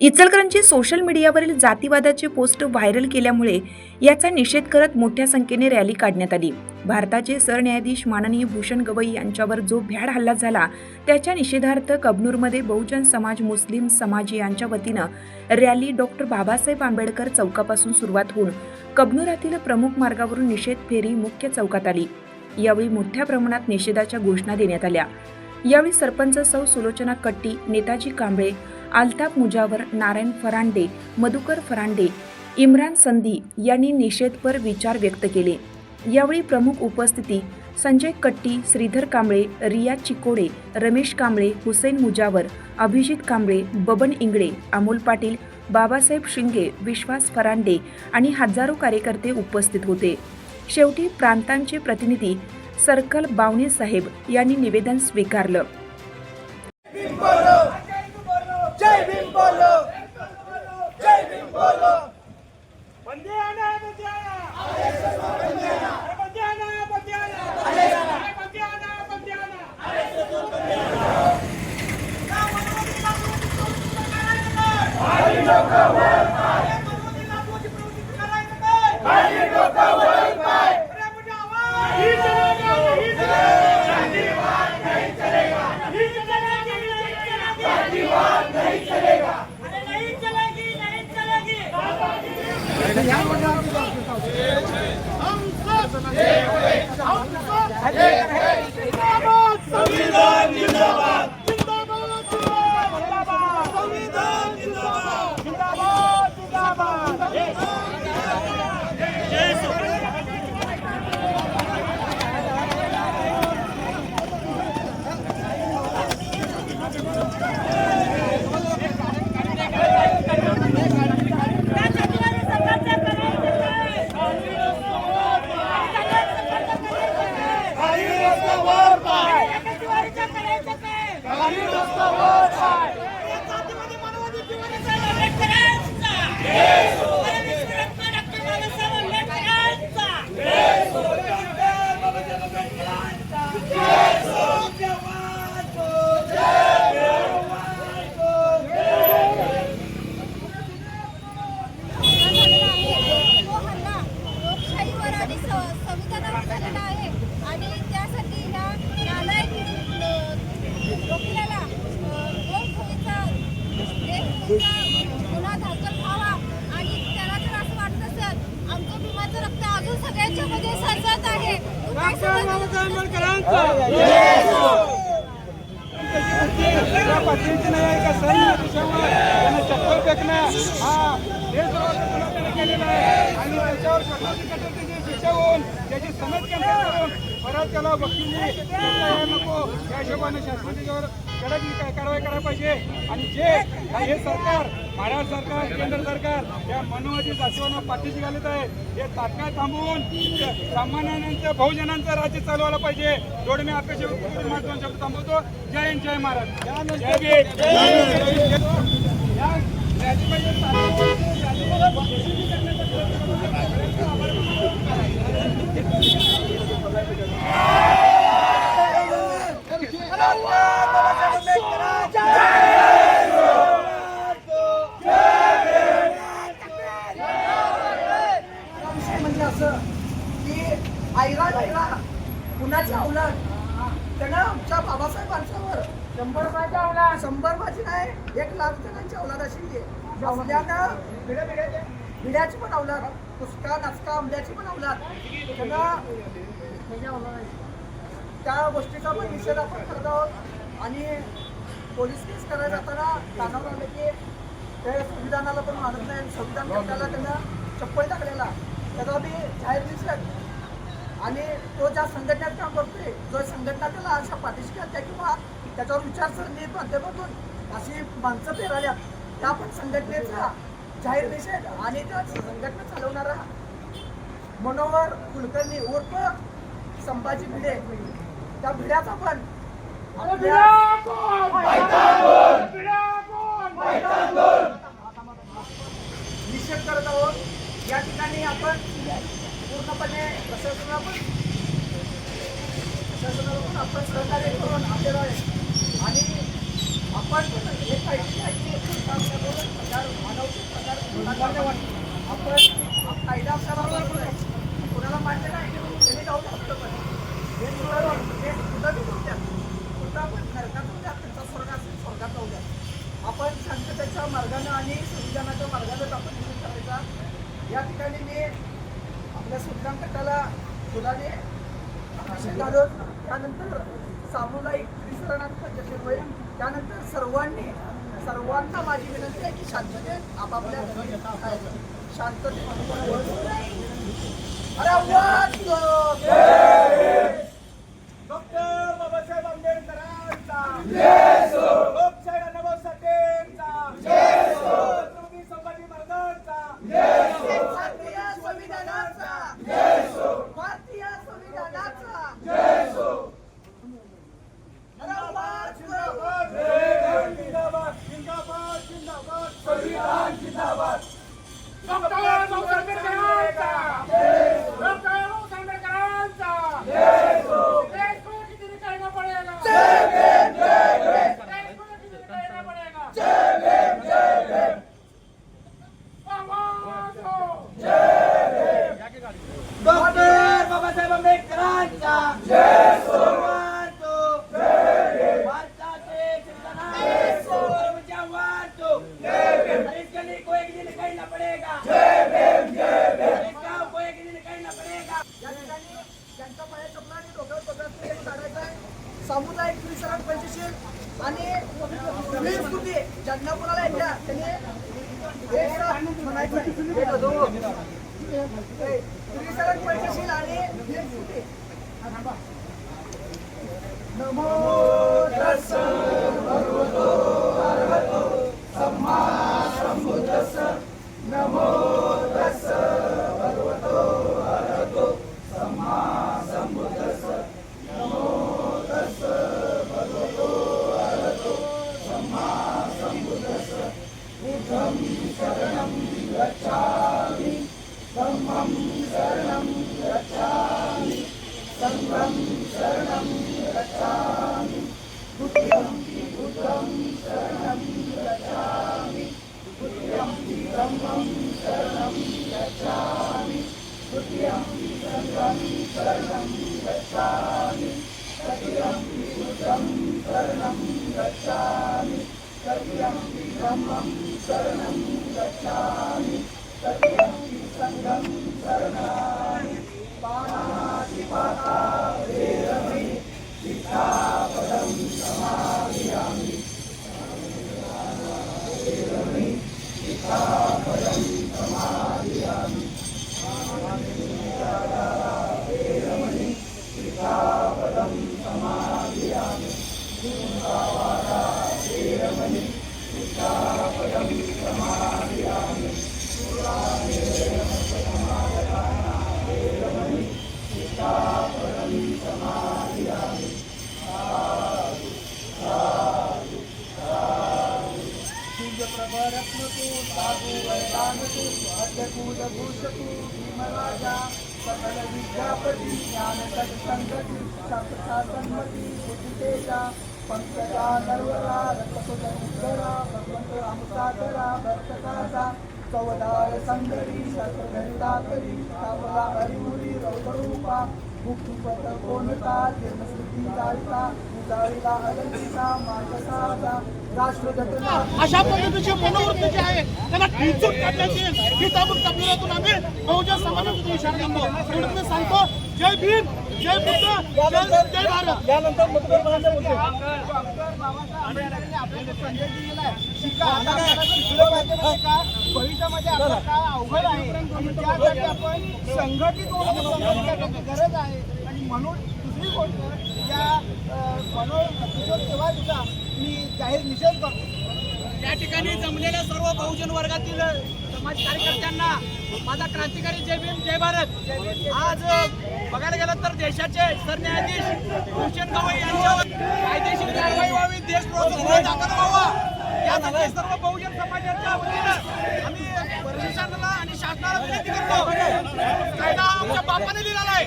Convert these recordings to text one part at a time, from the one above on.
Ichalkaranji social मीडियावरील जातीवादाचे post viral केल्यामुळे याचा निषेध करत मोठ्या संख्येने रॅली काढण्यात आली. भारताचे सरन्यायाधीश माननीय भूषण गवई यांच्यावर जो भ्याड हल्ला झाला त्याच्या निषेधार्थ कबनूरमध्ये बहुजन समाज मुस्लिम समाज यांच्या वतीनं रॅली डॉक्टर बाबासाहेब आंबेडकर चौकापासून सुरुवात होऊन कबनूरातील प्रमुख मार्गावरून निषेध फेरी मुख्य चौकात आली. यावेळी मोठ्या प्रमाणात निषेधाच्या घोषणा देण्यात आल्या. यावेळी सरपंच सौ सुलोचना कट्टी नेताजी कांबळे आलताप मुजावर नारायण फरांडे मधुकर फरांडे इम्रान संधी यांनी निषेधपर विचार व्यक्त केले. यावेळी प्रमुख उपस्थिती संजय कट्टी श्रीधर कांबळे रिया चिकोडे रमेश कांबळे हुसेन मुजावर अभिजित कांबळे बबन इंगळे अमोल पाटील बाबासाहेब शिंगे विश्वास फरांडे आणि हजारो कार्यकर्ते उपस्थित होते. शेवटी प्रांतांचे प्रतिनिधी सर्कल बावणे साहेब यांनी निवेदन स्वीकारलं. ही गुन्हा दाखल व्हावा. आणि त्याला जर असं वाटत असेल आमचं भीमाचं रक्त अजून सगळ्यांच्या मध्ये आहे. तो काय त्या पातळीची नाही आहे का? त्यांना चप्पल फेकणं. हा गुन्हा त्याने केलेला आहे? आणि त्याच्यावर कठोर कठोरतेची शिक्षा होऊन त्याची समज करून परत त्याला वकिली नको. या हिशोबाने शासन त्याच्यावर कडक कारवाई करायला पाहिजे. आणि जे हे सरकार महाराष्ट्र सरकार केंद्र सरकार या मनोवादी जातीवांना पाठीशी घालत आहे हे तात्काळ थांबवून सामान्यांचं बहुजनांचं राज्य चालवायला पाहिजे. एवढे मी अपेक्षा शब्द थांबवतो. जय हिंद जय महाराज जय भीम या रॅलीमध्ये विषय म्हणजे असं की आईला लाईला कुणाच्या अवलाद त्यानं आमच्या बाबासाहेबांच्यावर शंभर माझ्या अवलाद शंभर माझी नाही एक लाख जणांची अवलाद अशी असल्यानं भिड्याची पण अवलाद पुसका नाचका आंब्याची पण अवलाद त्यांना त्या गोष्टीचा पण निषेध आपण करत आहोत. आणि पोलीस केस करायला जाताना कानावर आलं की ते संविधानाला पण मानत नाही संविधान करण्याला त्यांना चप्पल टाकलेला. त्याचा बी जाहीर निषेध. आणि तो ज्या संघटनेत काम करतोय जो संघटना त्याला अशा पाठीशी घालते किंवा त्याच्यावर विचारसरणी माध्यमातून अशी माणसं पेराल्या त्या पण संघटनेचा जाहीर निषेध आणि त्या संघटना चालवणारा मनोहर कुलकर्णी उर्फ संभाजी भिडे. त्या भिड्याचा पण? निषेध करत आहोत. या ठिकाणी आपण पूर्णपणे प्रशासनाला पण प्रशासनाला पण आपण सहकार्य करून आपल्याला आणि आपण पण हे पाहिजे आहे की एकूण काम करून प्रकार मानवचे प्रकार आपण हा कायदा आपल्याला बरोबर आहे कोणाला मान्य नाही त्यांनी जाऊ शकतो पण. हे सुद्धा हे सुद्धा बी करू द्या सुद्धा पण नरकात जाऊ द्या त्यांचा स्वर्ग असेल स्वर्गात जाऊ द्या आपण शांततेच्या मार्गानं आणि संविधानाच्या मार्गाचा आपण निर्णय करायचा या ठिकाणी मी आपल्या सुद्धांत गटाला फुलाने घालून त्यानंतर सामुदायिक त्रिसरणात पंचशील होईल त्यानंतर सर्वांनी सर्वांना माझी विनंती आहे की शांततेत आपापल्या शांततेत अरे आवाज दो. डॉक्टर बाबासाहेब आंबेडकरांचा लोकशाही अण्णाभाऊ छत्रपती संभाजी महाराजांचा भारतीय संविधानाचा भारतीय संविधानाचा अरे आवाज दो. जिंदाबाद जिंदाबाद जिंदाबाद संविधान जिंदाबाद डॉक्टर बाबासाहेब आंबेडकरांचा डॉक्टर बाबासाहेब आंबेडकरांचा देश को किसी ने कहना पड़ेगा देश को किसी ने कहना पड़ेगा आवाज हो डॉक्टर बाबासाहेब आंबेडकरांचा वाचो. भारताचे संविधानाचे वाचो. इसके लिए कोई एक दिन कहना पडेगा इस काम को एक दिन कहना पडेगा या ठिकाणी ज्यांच्या पाया चपला आणि डोक्यावर पदर असलेले काढायचं आहे. सामुदायिक असेल आणि वीर स्तुती ज्यांना कोणाला येत्या त्यांनी म्हणायचं त्रिसरण आणि वीर स्तुती नमो दर्शन शरणं गच्छामि पंकजा नर्वरा रक्तसुधरा भगवंत रामसागरा भक्तकाचा चौदार संगरी शस्त्रघंटाकरी सावला हरिमुरी रौदरूपा मुक्तिपथ कोणता जन्मस्मृती जाळता उजाळीला अलंकिता मानसाचा अशा पद्धतीचे मनोवृत्ती जे आहे त्यांना ठिचून काढण्याची ही ताबूत आम्ही बहुजन समाजातून विचार करतो मी सांगतो जय भीम! यानंतर मतदार भविष्यामध्ये आपलं काय अवघड आहे त्यासाठी आपण संघटित करण्याची गरज आहे. आणि म्हणून दुसरी गोष्ट या मनोर सेवाचा मी जाहीर निषेध करतो. या ठिकाणी जमलेल्या सर्व बहुजन वर्गातील समाज कार्यकर्त्यांना माझा क्रांतिकारी जय भीम जय भारत. आज बघायला गेलं तर देशाचे सरन्यायाधीश भूषण गवई यांच्यावर कायदेशीर कारवाई व्हावी देशद्रोहाचा गुन्हा दाखल व्हावा. यासाठी सर्व बहुजन समाजाच्या वतीनं आम्ही प्रशासनाला आणि शासनाला विनंती करतो. कायदा आमच्या बापाने दिलेला आहे.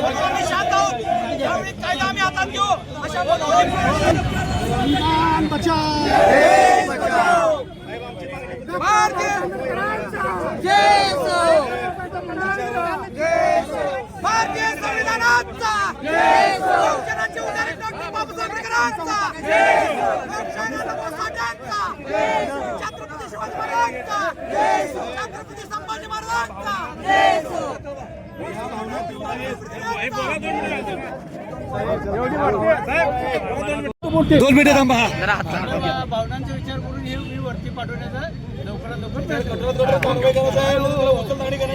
सर्वांनी शांत आहोत. यावेळी कायदा आम्ही हातात घेऊ. अशा संविधान बचाव भारतीय संविधानाचा बहुजनाची उदाहरण डॉक्टर बाबासाहेब आंबेडकरांचा लोकशाहीला लोकसाठ्यांचा छत्रपती शिवाजी महाराजांचा छत्रपती संभाजी महाराजांचा दोन मिनिटं थांबा भावनांचा विचार करून हे मी वरती पाठवण्याचा लवकरात लवकर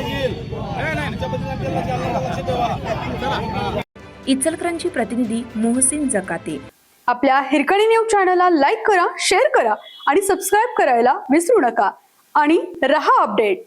इचलकरंजी प्रतिनिधी मोहसिन जकाते. आपल्या हिरकणी न्यूज चॅनलला लाईक करा शेअर करा आणि सबस्क्राईब करायला विसरू नका. आणि रहा अपडेट.